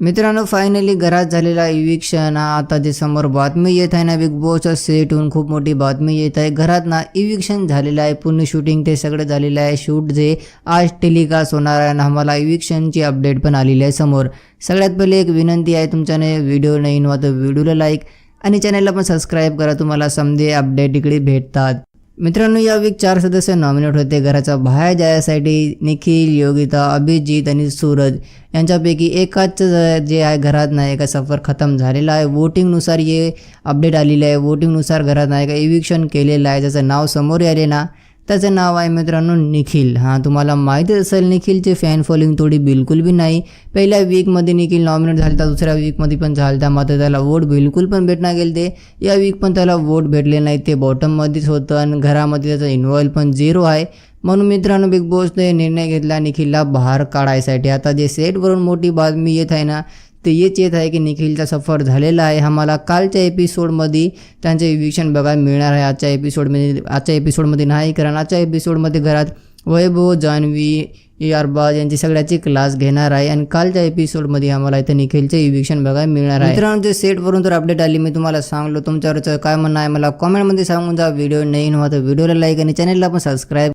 मित्रांनो फायनली घरात झालेला इविक्शन हा आता जे समोर बातमी येत आहे ना बिग बॉसच्या सेटहून खूप मोठी बातमी येत आहे. घरात ना इविक्शन झालेलं आहे पूर्ण शूटिंग ते सगळं झालेलं आहे. शूट जे आज टेलिकास्ट होणार आहे ना आम्हाला इविक्शनची अपडेट पण आलेली आहे समोर. सगळ्यात पहिले एक विनंती आहे तुमच्याने व्हिडिओ नवीन वा तर व्हिडिओला लाईक आणि चॅनलला पण सबस्क्राईब करा तुम्हाला समजे अपडेट इकडे भेटतात. मित्रांनो या वीक चार सदस्य नॉमिनेट होते. घराच्या बाहेर जाण्यासाठी निखिल योगिता अभिजित आणि सूरज यांच्यापैकी एकाच जे आहे घरात नाही का सफर खतम झालेला आहे. वोटिंगनुसार ये अपडेट आलेलं आहे. वोटिंगनुसार घरात नाही का इविक्शन केलेलं आहे. ज्याचं नाव समोर आले ना त्याचं नाव आहे मित्रांनो निखिल. हां तुम्हाला माहीतच असेल निखिलचे फॅन फॉलोइंग थोडी बिलकुल बी नाही. पहिल्या वीकमध्ये निखिल नॉमिनेट झाला तर दुसऱ्या वीकमध्ये पण झाला मात्र त्याला वोट बिलकुल पण भेटणार गेले ते या वीक पण त्याला वोट भेटले नाही ते बॉटममध्येच होतं आणि घरामध्ये त्याचं इन्व्हॉल्व पण झिरो आहे. म्हणून मित्रांनो बिग बॉसने निर्णय घेतला निखिलला बाहेर काढायसाठी. आता जे सेटवरून मोठी बातमी येत आहे ना ते येच येत आहे की निखिलचा सफर झालेला आहे. आम्हाला कालच्या एपिसोडमध्ये त्यांचे विवेक्षण बघायला मिळणार आहे. आजच्या एपिसोडमध्ये आजच्या एपिसोडमध्ये नाही कारण आजच्या एपिसोडमध्ये घरात वैभव जान्हवी अरबाज यांची सगळ्याची क्लास घेणार आहे. आणि कालच्या एपिसोडमध्ये आम्हाला इथं निखिलचे इविक्शन बघायला मिळणार आहे. मित्रांनो सेटवरून तर अपडेट आली मी तुम्हाला सांगलो तुमच्यावरचं काय म्हणणं आहे मला कॉमेंटमध्ये सांगून जा. व्हिडिओ नाही हवा तर व्हिडिओला लाईक आणि चॅनलला पण सबस्क्राईब